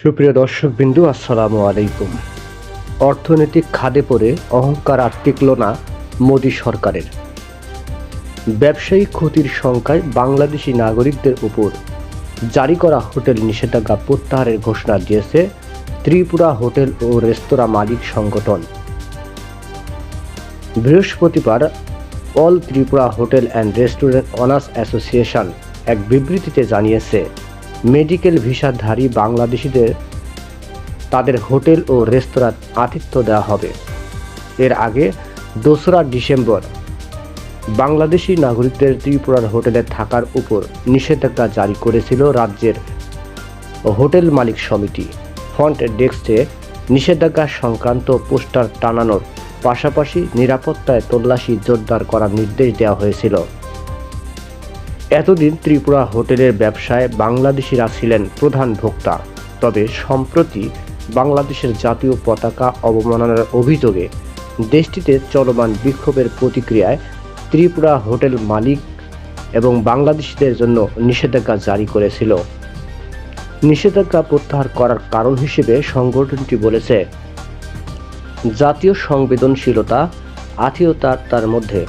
সুপ্রিয় দর্শক বিন্দু আসসালামু আলাইকুম। অর্থনৈতিক খাদে পড়ে অহংকার আর টিকল না মোদী সরকারের। ব্যবসায়িক ক্ষতির সংখ্যায় বাংলাদেশি নাগরিকদের উপর জারি করা হোটেল নিষেধাজ্ঞা প্রত্যাহারের ঘোষণা দিয়েছে ত্রিপুরা হোটেল ও রেস্তোরাঁ মালিক সংগঠন। বৃহস্পতিবার all Tripura hotel and restaurant owners association এক বিবৃতিতে জানিয়েছে মেডিকেল ভিসাধারী বাংলাদেশিদের তাদের হোটেল ও রেস্তোরাঁ আতিথ্য দেওয়া হবে। এর আগে দোসরা ডিসেম্বর বাংলাদেশি নাগরিকদের ত্রিপুরার হোটেলে থাকার উপর নিষেধাজ্ঞা জারি করেছিল রাজ্যের হোটেল মালিক সমিতি। ফ্রন্ট ডেস্কে নিষেধাজ্ঞা সংক্রান্ত পোস্টার টানানোর পাশাপাশি নিরাপত্তায় তল্লাশি জোরদার করার নির্দেশ দেওয়া হয়েছিল। এতদিন ত্রিপুরা হোটেলের ব্যবসায় বাংলাদেশিরা ছিলেন প্রধান ভোক্তা। তবে সম্প্রতি বাংলাদেশের জাতীয় পতাকা অবমাননার অভিযোগে দেশটিতে চলমান বিক্ষোভের প্রতিক্রিয়ায় ত্রিপুরা হোটেল মালিক এবং বাংলাদেশিদের জন্য নিষেধাজ্ঞা জারি করেছিল। নিষেধাজ্ঞা প্রত্যাহার করার কারণ হিসেবে সংগঠনটি বলেছে, জাতীয় সংবেদনশীলতা আত্মীয়তার মধ্যে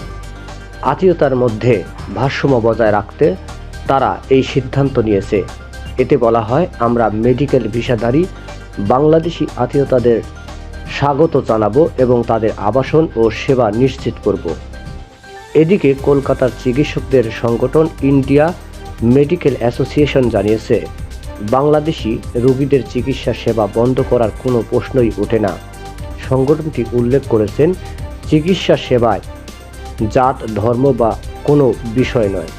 আত্মীয়তার মধ্যে ভারসাম্য বজায় রাখতে তারা এই সিদ্ধান্ত নিয়েছে। এতে বলা হয়, আমরা মেডিকেল ভিসাধারী, বাংলাদেশি আত্মীয়তাদের স্বাগত জানাব এবং তাদের আবাসন ও সেবা নিশ্চিত করব। এদিকে কলকাতার চিকিৎসকদের সংগঠন ইন্ডিয়া মেডিকেল অ্যাসোসিয়েশন জানিয়েছে, বাংলাদেশি রোগীদের চিকিৎসা সেবা বন্ধ করার কোনো প্রশ্নই ওঠে না। সংগঠনটি উল্লেখ করেছেন, চিকিৎসা সেবায় জাত, ধর্ম বা কোনো বিষয় নয়।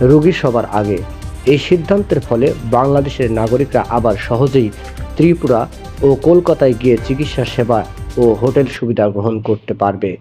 রোগী সবার আগে। এই সিদ্ধান্তের ফলে বাংলাদেশের নাগরিকরা আবার সহজেই ত্রিপুরা ও কলকাতায় গিয়ে চিকিৎসা সেবা ও হোটেল সুবিধা গ্রহণ করতে পারবে।